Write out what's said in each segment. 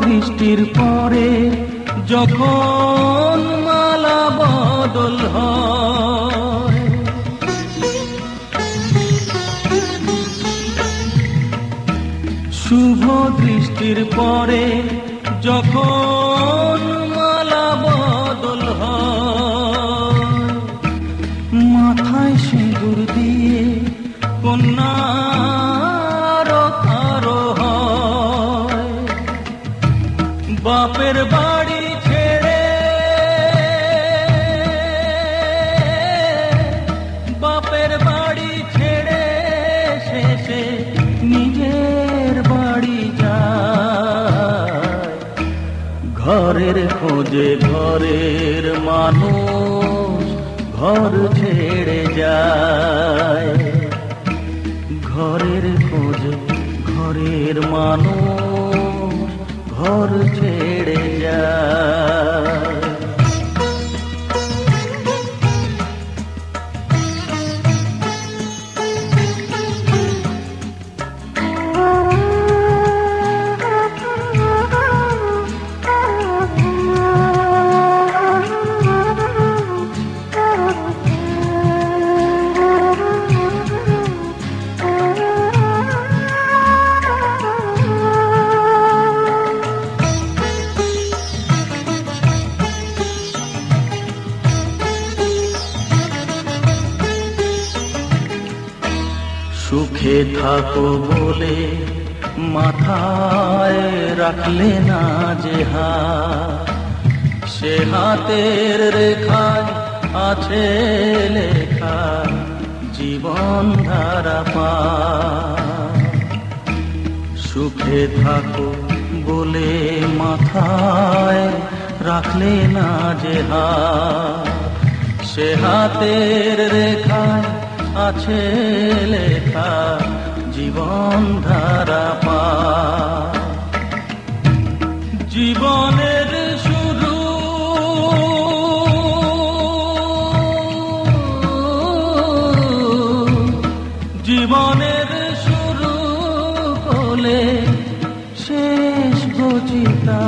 দৃষ্টির পরে যখন মালা বদল শুভ দৃষ্টির পরে যখন ঘরের খোঁজে ঘরের মানুষ ঘর ছেড়ে যায়। ঘরের খোঁজে ঘরের মানুষ ঘর ছেড়ে যায়। থাকো বলে মাথায় রাখলে না যে সে হাতের রেখায় আছে লেখা জীবন ধারা পা। সুখে থাকো বলে মাথায় রাখলে না যে সে হাতের রেখায় আছে লেখা জীবন ধারা পা জীবনের শুরু জীবনের শুরু হলে শেষ গচিতা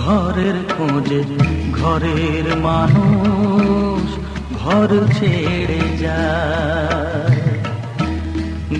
ঘরের খোঁজে ঘরের মানুষ ঘর ছেড়ে যায়।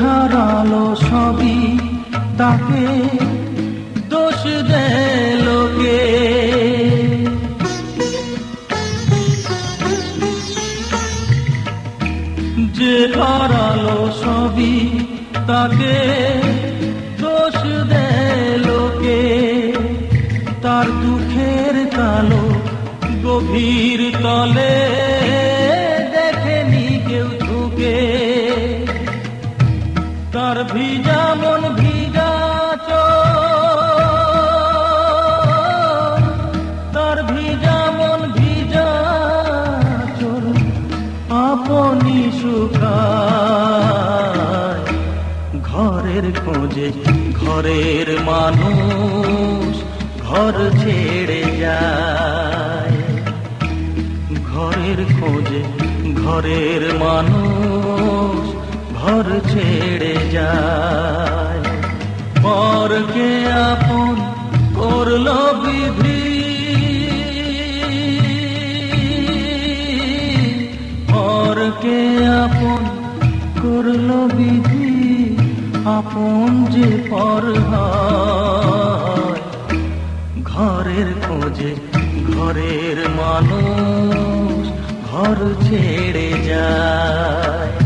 হারালো সবই তাকে দোষ দেয় লোকে। যে হারালো সবই তাকে দোষ দেয় লোকে। তার দুঃখের কালো গভীর তলে তার ভিজা মন ভিজা তার ভিজা মন ভিজা চোর। আপনি শুকায় ঘরের খোঁজে ঘরের মানুষ ঘর ছেড়ে যায়। ঘরের খোঁজে ঘরের মানুষ ঘর ছেড়ে যায়। পরকে আপন করল বিধি। পরকে আপন করল বিধি। আপন যে পর ঘরের খোঁজে ঘরের মানুষ ঘর ছেড়ে যায়।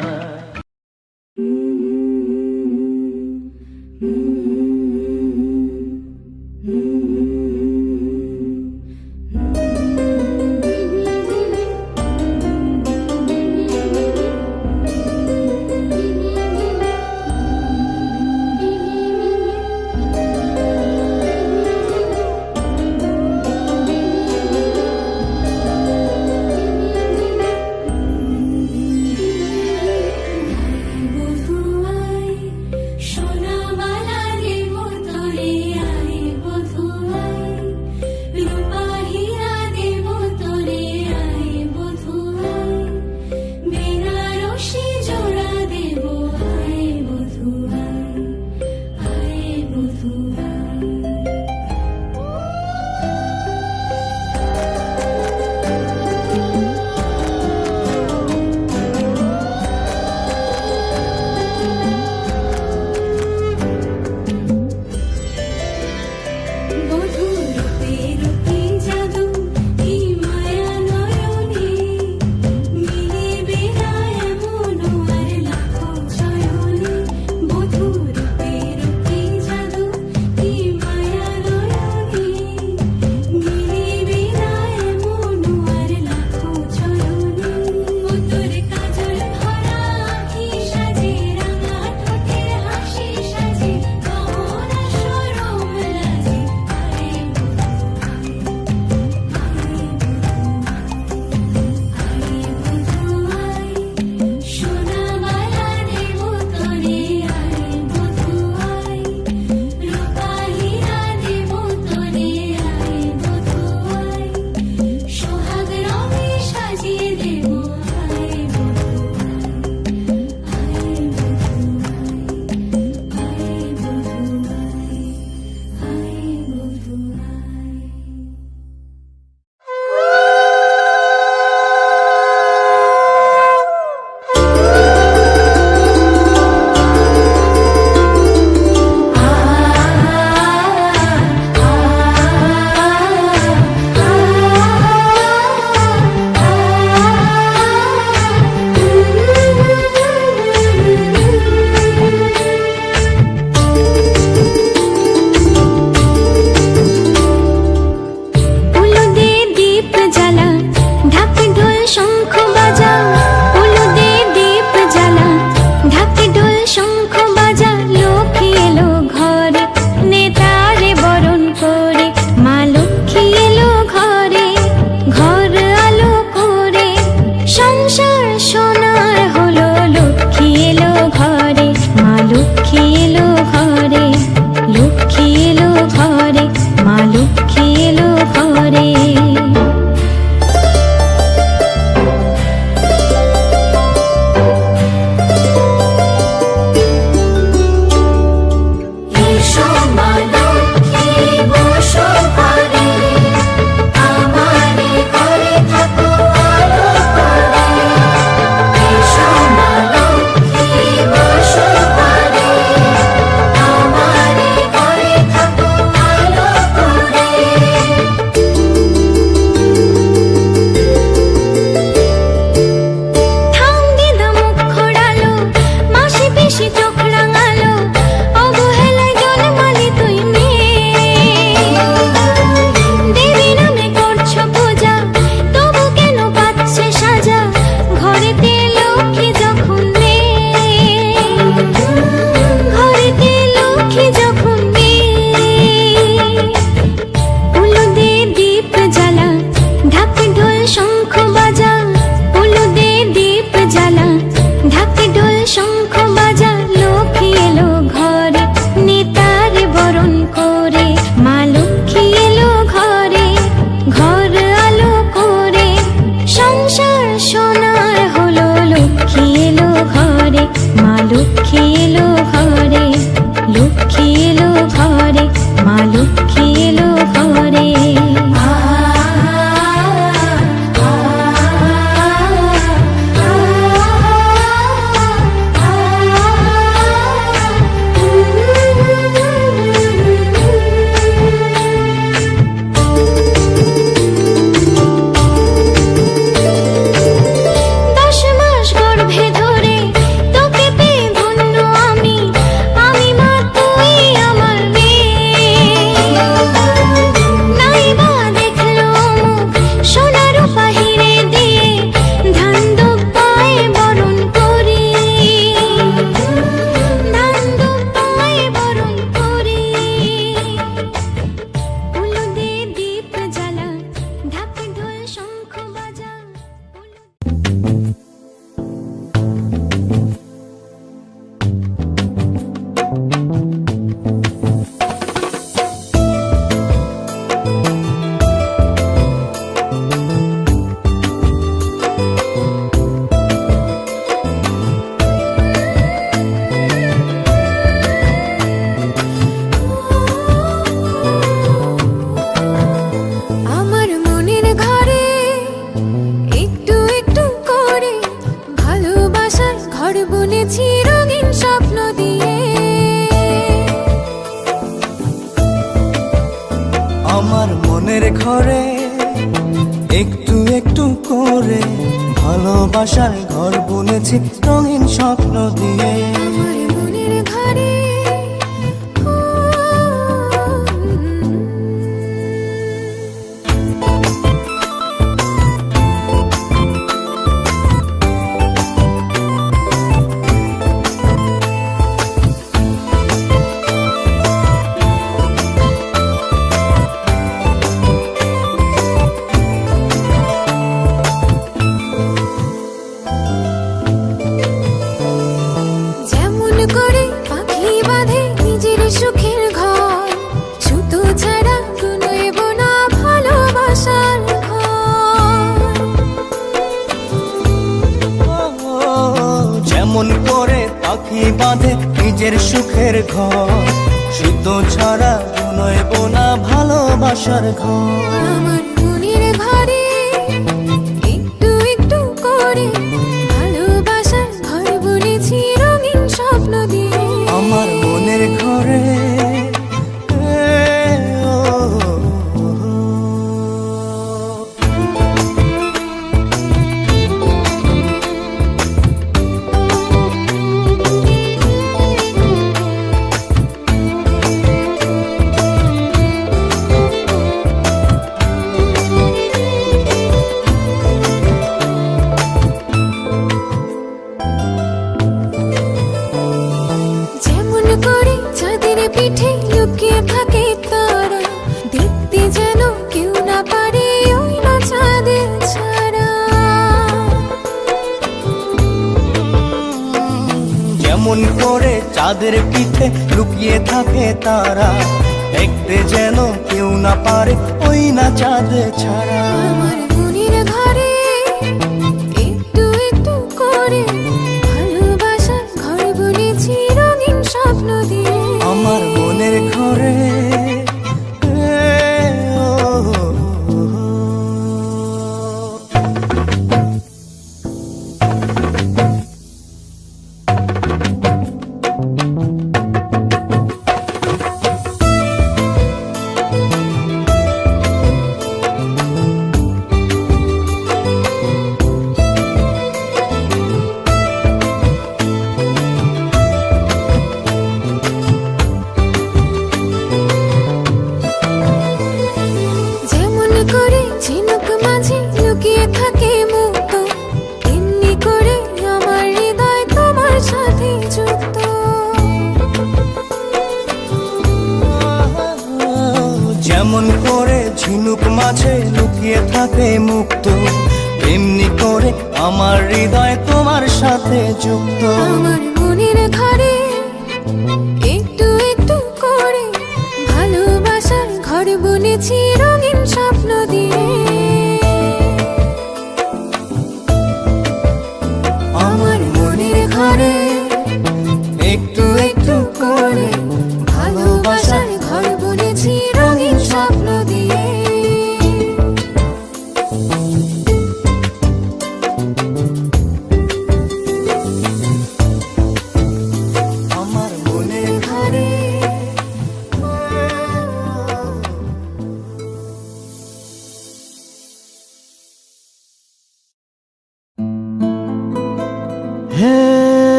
కిటికీలు করে ভালোবাসায় ঘর বুনেছি রঙিন স্বপ্ন দিয়ে। ঘরে করে পাখি বাঁধে নিজের সুখের ঘর। সুতো ছাড়া নয় বোনা ভালোবাসার ঘর। আমার একটু আমার মনের ঘরে তারা দেখতে যেন কেউ না পারে ওই না চাঁদে ছাড়া।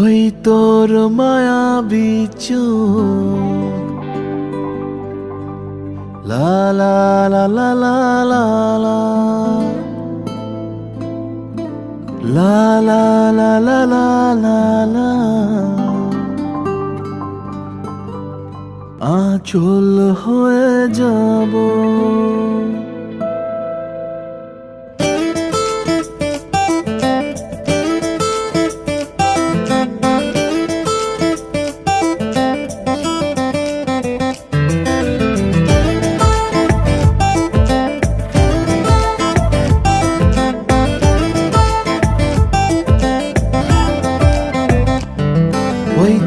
ওই তোর মায়া বিচু লা লা লা লা লা লা লা লা লা লা লা হয়ে যাব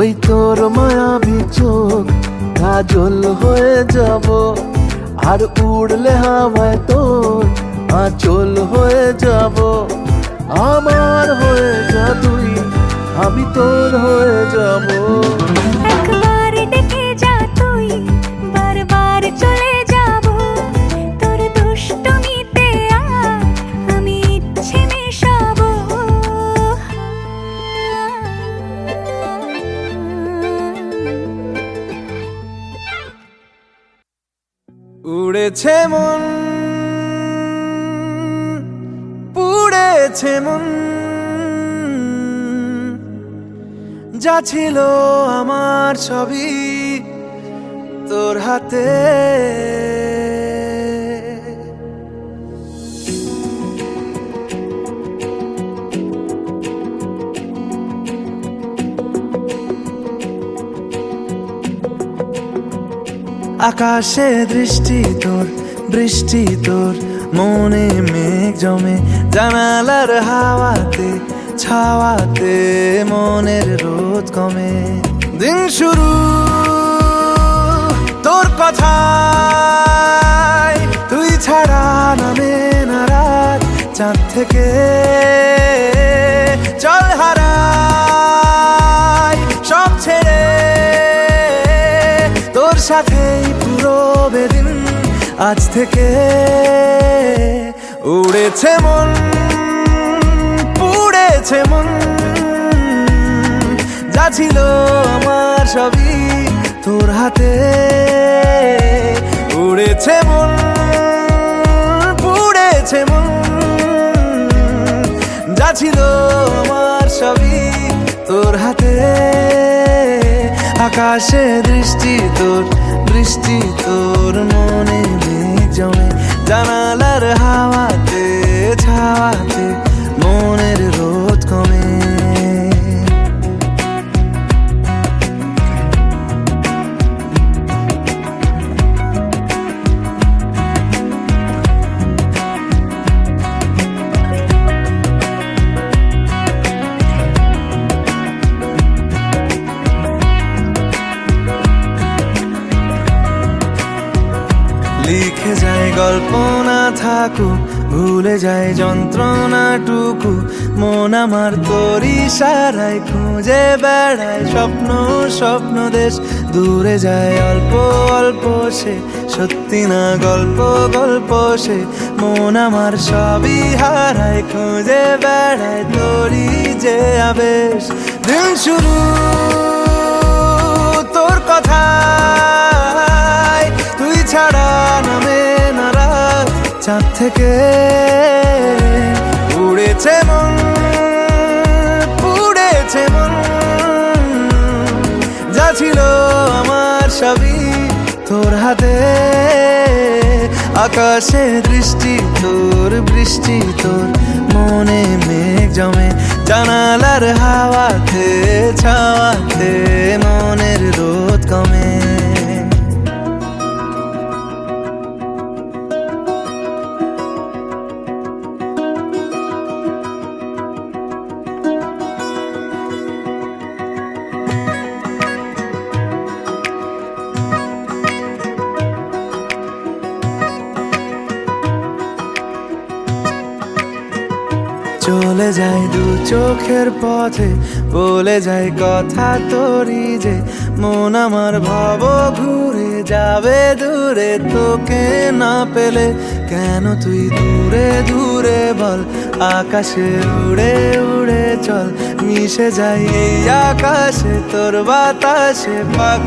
ওই তোর মায়াবি চোখ কাজল হয়ে যাব। আর উড়লে হাওয়ায় তোর আঁচল হয়ে যাব। আমার হয়ে যা তুই আমি তোর হয়ে যাব। উড়েছে মন পুড়েছে মন। যা ছিল আমার ছবি তোর হাতে। আকাশে দৃষ্টি তোর, বৃষ্টি তোর, মনে মেঘ জমে জানালার হাওয়াতে, ছাওয়াতে মনের রোদ কমে। দিন শুরু, তোর কথা তুই ছাড়া নামে না রাত চাঁদ থেকে চল হারাই সব ছেড়ে তোর সাথেই পুরো বেদিন আজ থেকে উড়েছে মন, পুড়েছে মন। যা ছিল আমার সবই তোর হাতে। উড়েছে মন, পুড়েছে মন। যা ছিল আমার সবই তোর হাতে। আকাশে দৃষ্টি তোর বৃষ্টি তোর মনে জমে। জানালার হাওয়াতে ছাওয়াতে থাকুক ভুলে যায় যন্ত্রণাটুকু। মন আমার তোরই সারাই খুঁজে বেড়ায়। স্বপ্ন স্বপ্ন দেশ, দূরে যায় অল্প অল্প সে। সত্যি না গল্প গল্প সে। মন আমার সবই হারায়, খুঁজে বেড়ায় তোরই যে আবেশ। দিন শুরু, তোর কথায়, তুই ছাড়া নামে চাঁদ থেকে উড়েছে মন পুড়েছে মন। যা ছিল আমার সবই তোর হাতে। আকাশে দৃষ্টি, তোর বৃষ্টি, তোর মনে মেঘ জমে। জানালার হাওয়াতে, ছাওয়াতে, মনের রোদ চলে যায় দু চোখের পথে, বলে যায় কথা তোরই যে, মন আমার ভাব ঘুরে যাবে দূরে, তোকে না পেলে কেন তুই দূরে দূরে বল, আকাশে উড়ে উড়ে চল, মিশে যাই এই আকাশে, তোর বাতাসে পাখ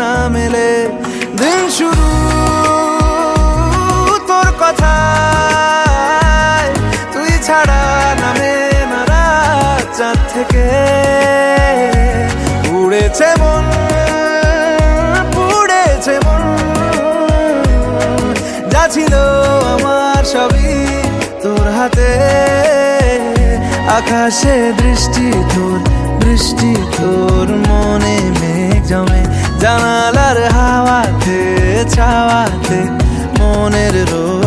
না মেলে। দিন শুরু, তোর কথা। ছাড়া নামে না রাত চাঁদ থেকে। উড়েছে মন পুড়েছে মন। যা ছিল আমার সবই তোর হাতে। আকাশে দৃষ্টি তোর বৃষ্টি তোর, মনে মেঘ জমে জানালার হাওয়াতে, ছাওয়াতে, মনের রোদ